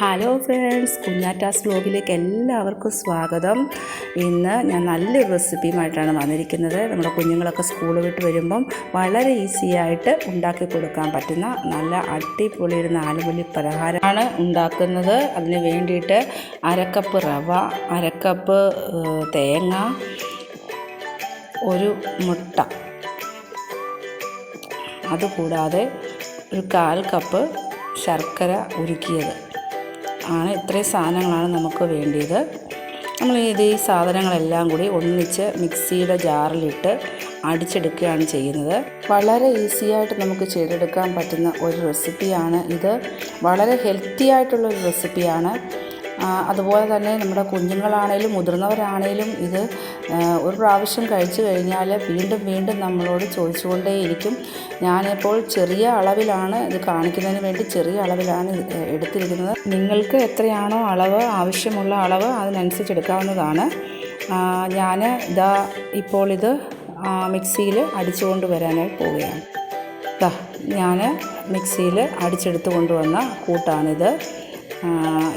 Hello friends കുഞ്ഞാറ്റാസ് വ്ലോഗിലേക്ക് എല്ലാവർക്കും സ്വാഗതം. ഇന്ന് ഞാൻ നല്ലൊരു റെസിപ്പിയുമായിട്ടാണ് വന്നിരിക്കുന്നത്. നമ്മുടെ കുഞ്ഞുങ്ങളൊക്കെ സ്കൂൾ വിട്ട് വരുമ്പം വളരെ ഈസി ആയിട്ട് ഉണ്ടാക്കി കൊടുക്കാൻ പറ്റുന്ന നല്ല അടിപൊളി ഒരു നാലുമണി പലഹാരമാണ് ഉണ്ടാക്കുന്നത്. അതിന് വേണ്ടിയിട്ട് അരക്കപ്പ് റവ അരക്കപ്പ് തേങ്ങ ഒരു മുട്ട. അതുകൂടാതെ ഒരു കാൽ കപ്പ് ശർക്കര ഉരുക്കിയത്. ആണ് ഇത്രയും സാധനങ്ങളാണ് നമുക്ക് വേണ്ടിയത്. നമ്മൾ ഇത് ഈ സാധനങ്ങളെല്ലാം കൂടി ഒന്നിച്ച് മിക്സിയുടെ ജാറിലിട്ട് അടിച്ചെടുക്കുകയാണ് ചെയ്യുന്നത്. വളരെ ഈസിയായിട്ട് നമുക്ക് ചെയ്തെടുക്കാൻ പറ്റുന്ന ഒരു റെസിപ്പിയാണ് ഇത്. വളരെ ഹെൽത്തി ആയിട്ടുള്ള ഒരു റെസിപ്പിയാണ്. അതുപോലെ തന്നെ നമ്മുടെ കുഞ്ഞുങ്ങളാണേലും മുതിർന്നവരാണേലും ഇത് ഒരു പ്രാവശ്യം കഴിച്ചു കഴിഞ്ഞാൽ വീണ്ടും വീണ്ടും നമ്മളോട് ചോദിച്ചുകൊണ്ടേയിരിക്കും. ഞാനിപ്പോൾ ചെറിയ അളവിലാണ് ഇത് കാണിക്കുന്നതിന് വേണ്ടി ചെറിയ അളവിലാണ് എടുത്തിരിക്കുന്നത്. നിങ്ങൾക്ക് എത്രയാണോ അളവ് ആവശ്യമുള്ള അളവ് അതിനനുസരിച്ച് എടുക്കാവുന്നതാണ്. ഞാൻ ഇതാ ഇപ്പോൾ ഇത് മിക്സിയിൽ അടിച്ചുകൊണ്ട് വരാനായി പോവുകയാണ്. ഞാൻ മിക്സിയിൽ അടിച്ചെടുത്ത് കൊണ്ടുവന്ന കൂട്ടാണിത്.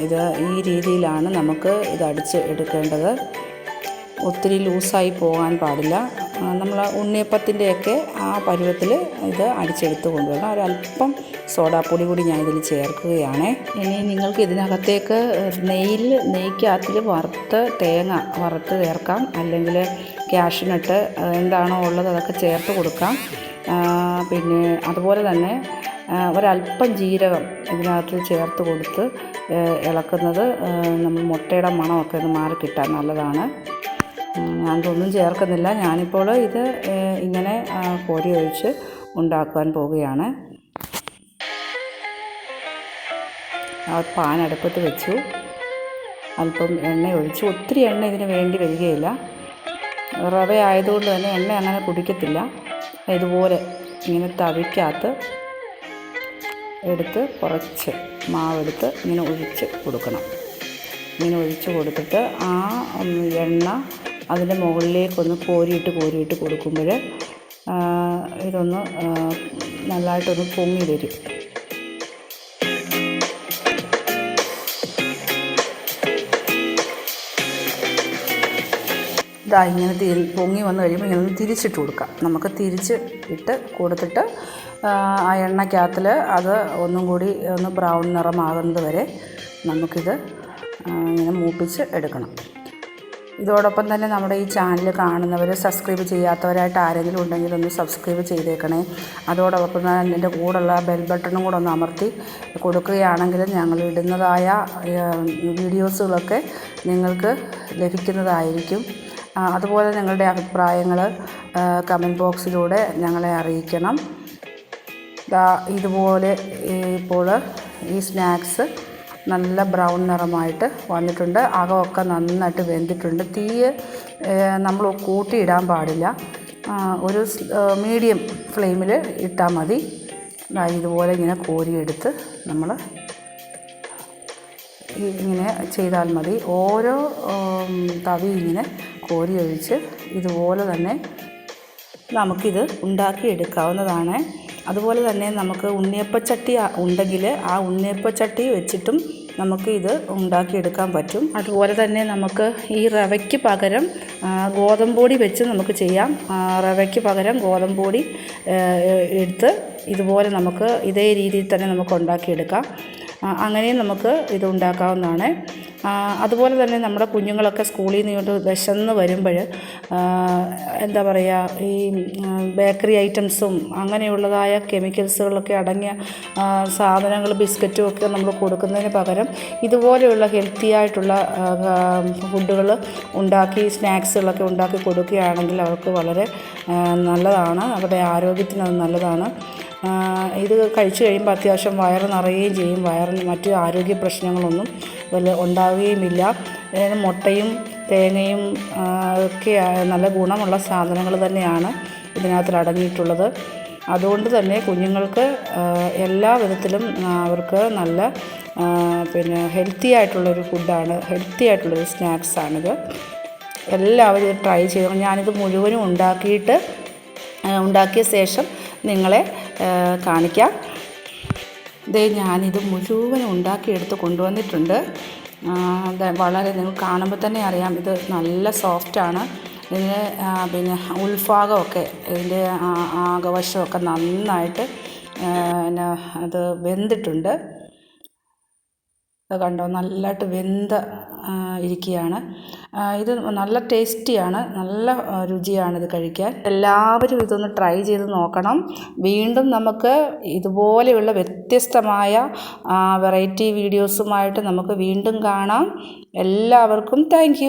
ഇത് ഈ രീതിയിലാണ് നമുക്ക് ഇത് അടിച്ച് എടുക്കേണ്ടത്. ഒത്തിരി ലൂസായി പോകാൻ പാടില്ല. നമ്മൾ ഉണ്ണിയപ്പത്തിന്റെയൊക്കെ ആ പരുവത്തിൽ ഇത് അടിച്ചെടുത്ത് കൊണ്ടുവരണം. ഒരല്പം സോഡാപ്പൊടി കൂടി ഞാൻ ഇതിൽ ചേർക്കുകയാണ്. ഇനി നിങ്ങൾക്ക് ഇതിനകത്തേക്ക് നെയ്യിൽ നെയ്ക്കകത്തിൽ വറുത്ത് തേങ്ങ വറുത്ത് ചേർക്കാം. അല്ലെങ്കിൽ ക്യാഷിനിട്ട് എന്താണോ ഉള്ളത് അതൊക്കെ ചേർത്ത് കൊടുക്കാം. പിന്നെ അതുപോലെ തന്നെ ഒരല്പം ജീരകം ഇതിനകത്ത് ചേർത്ത് കൊടുത്ത് ഇളക്കുന്നത് നമ്മൾ മുട്ടയുടെ മണമൊക്കെ ഒന്ന് മാറി കിട്ടാൻ നല്ലതാണ്. ഞാൻ ഇതൊന്നും ചേർക്കുന്നില്ല. ഞാനിപ്പോൾ ഇത് ഇങ്ങനെ കോരി ഒഴിച്ച് ഉണ്ടാക്കുവാൻ പോവുകയാണ്. പാൻ അടുപ്പത്ത് വെച്ചു. അല്പം എണ്ണ ഒഴിച്ചു ഒത്തിരി എണ്ണ ഇതിന് വേണ്ടി വരികയില്ല. റവ ആയതുകൊണ്ട് തന്നെ എണ്ണ അങ്ങനെ കുടിക്കത്തില്ല. ഇതുപോലെ ഇങ്ങനെ തവിക്കകത്ത് എടുത്ത് കുറച്ച് മാവെടുത്ത് ഇങ്ങനെ ഒഴിച്ച് കൊടുക്കണം. ഇങ്ങനെ ഒഴിച്ച് കൊടുത്തിട്ട് ആ എണ്ണ അതിന്റെ മുകളിലേക്കൊന്ന് കോരിയിട്ട് കോരിയിട്ട് കൊടുക്കുമ്പോൾ ഇതൊന്ന് നല്ലതായിട്ടൊന്ന് പൊങ്ങി വരും ഇതാ ഇങ്ങനെ തിരി പൊങ്ങി വന്നു കഴിയുമ്പോൾ ഇങ്ങനെ ഒന്ന് തിരിച്ചിട്ട് കൊടുക്കാം. നമുക്ക് തിരിച്ച് ഇട്ട് കൊടുത്തിട്ട് ആ, എണ്ണയ്ക്കകത്തിൽ അത് ഒന്നും കൂടി ഒന്ന് ബ്രൗൺ നിറമാകുന്നത് വരെ നമുക്കിത് ഇങ്ങനെ മൂപ്പിച്ച് എടുക്കണം. ഇതോടൊപ്പം തന്നെ നമ്മുടെ ഈ ചാനൽ കാണുന്നവർ സബ്സ്ക്രൈബ് ചെയ്യാത്തവരായിട്ട് ആരെങ്കിലും ഉണ്ടെങ്കിൽ ഒന്ന് സബ്സ്ക്രൈബ് ചെയ്തേക്കണേ. അതോടൊപ്പം തന്നെ എന്റെ കൂടെയുള്ള ബെൽ ബട്ടണും കൂടെ ഒന്ന് അമർത്തി കൊടുക്കുകയാണെങ്കിൽ ഞങ്ങൾ ഇടുന്നതായ വീഡിയോസുകളൊക്കെ നിങ്ങൾക്ക് ലഭിക്കുന്നതായിരിക്കും. അതുപോലെ നിങ്ങളുടെ അഭിപ്രായങ്ങൾ കമന്റ് ബോക്സിലൂടെ ഞങ്ങളെ അറിയിക്കണം. ഇതുപോലെ ഇപ്പോൾ ഈ സ്നാക്സ് നല്ല ബ്രൗൺ നിറമായിട്ട് വന്നിട്ടുണ്ട്. അകമൊക്കെ നന്നായിട്ട് വെന്തിട്ടുണ്ട്. തീ നമ്മൾ കൂട്ടിയിടാൻ പാടില്ല. ഒരു മീഡിയം ഫ്ലെയിമിൽ ഇട്ടാൽ മതി. ഇതുപോലെ ഇങ്ങനെ കോരിയെടുത്ത് നമ്മൾ ഇങ്ങനെ ചെയ്താൽ മതി. ഓരോ തവി ഇങ്ങനെ കോരി ഒഴിച്ച് ഇതുപോലെ തന്നെ നമുക്കിത് ഉണ്ടാക്കിയെടുക്കാവുന്നതാണ്. അതുപോലെ തന്നെ നമുക്ക് ഉണ്ണിയപ്പച്ചട്ടി ഉണ്ടെങ്കിൽ ആ ഉണ്ണിയപ്പച്ചട്ടി വെച്ചിട്ടും നമുക്ക് ഇത് ഉണ്ടാക്കിയെടുക്കാൻ പറ്റും. അതുപോലെ തന്നെ നമുക്ക് ഈ റവയ്ക്ക് പകരം ഗോതമ്പൊടി ഗോതമ്പ് പൊടി വെച്ച് നമുക്ക് ചെയ്യാം. റവയ്ക്ക് പകരം ഗോതമ്പ് പൊടി എടുത്ത് ഇതുപോലെ നമുക്ക് ഇതേ രീതിയിൽ തന്നെ നമുക്ക് ഉണ്ടാക്കിയെടുക്കാം. അങ്ങനെ നമുക്ക് ഇത് ഉണ്ടാക്കാവുന്നതാണ്. അതുപോലെ തന്നെ നമ്മുടെ കുഞ്ഞുങ്ങളൊക്കെ സ്കൂളിൽ നിന്ന് ഇങ്ങോട്ട് വിശന്ന് വരുമ്പോൾ എന്താ പറയുക ഈ ബേക്കറി ഐറ്റംസും അങ്ങനെയുള്ളതായ കെമിക്കൽസുകളൊക്കെ അടങ്ങിയ സാധനങ്ങൾ ബിസ്ക്കറ്റും ഒക്കെ നമ്മൾ കൊടുക്കുന്നതിന് പകരം ഇതുപോലെയുള്ള ഹെൽത്തി ആയിട്ടുള്ള ഫുഡുകൾ ഉണ്ടാക്കി സ്നാക്സുകളൊക്കെ ഉണ്ടാക്കി കൊടുക്കുകയാണെങ്കിൽ അവർക്ക് വളരെ നല്ലതാണ്. അവരുടെ ആരോഗ്യത്തിന് അത് നല്ലതാണ്. ഇത് കഴിച്ചു കഴിയുമ്പോൾ അത്യാവശ്യം വയറ് നിറയുകയും ചെയ്യും. വയറിന് മറ്റ് ആരോഗ്യ പ്രശ്നങ്ങളൊന്നും വല്ല ഉണ്ടാവുകയുമില്ല. ഏത് മുട്ടയും തേങ്ങയും ഒക്കെ നല്ല ഗുണമുള്ള സാധനങ്ങൾ തന്നെയാണ് ഇതിനകത്ത് അടങ്ങിയിട്ടുള്ളത്. അതുകൊണ്ട് തന്നെ കുഞ്ഞുങ്ങൾക്ക് എല്ലാ വിധത്തിലും അവർക്ക് നല്ല പിന്നെ ഹെൽത്തി ആയിട്ടുള്ളൊരു ഫുഡാണ് ഹെൽത്തി ആയിട്ടുള്ളൊരു സ്നാക്സാണിത് എല്ലാവരും ഇത് ട്രൈ ചെയ്യണം ഞാനിത് മുഴുവനും ഉണ്ടാക്കിയിട്ട് ഉണ്ടാക്കിയ ശേഷം നിങ്ങളെ കാണിക്കാം. ദേ ഞാനിത് മുഴുവനും ഉണ്ടാക്കിയെടുത്ത് കൊണ്ടുവന്നിട്ടുണ്ട്. വളരെ നിങ്ങൾ കാണുമ്പോൾ തന്നെ അറിയാം ഇത് നല്ല സോഫ്റ്റാണ് ഇതിന് പിന്നെ ഉൾഭാഗമൊക്കെ ഇതിന്റെ ആകവശമൊക്കെ നന്നായിട്ട് പിന്നെ അത് വെന്തിട്ടുണ്ട്. കണ്ടോ? നല്ലതായിട്ട് വെന്ത ഇരിക്കുകയാണ് ഇത് നല്ല ടേസ്റ്റിയാണ്. നല്ല രുചിയാണ് ഇത് കഴിക്കാൻ. എല്ലാവരും ഇതൊന്ന് ട്രൈ ചെയ്ത് നോക്കണം. വീണ്ടും നമുക്ക് ഇതുപോലെയുള്ള വ്യത്യസ്തമായ വെറൈറ്റി വീഡിയോസുമായിട്ട് നമുക്ക് വീണ്ടും കാണാം. എല്ലാവർക്കും താങ്ക്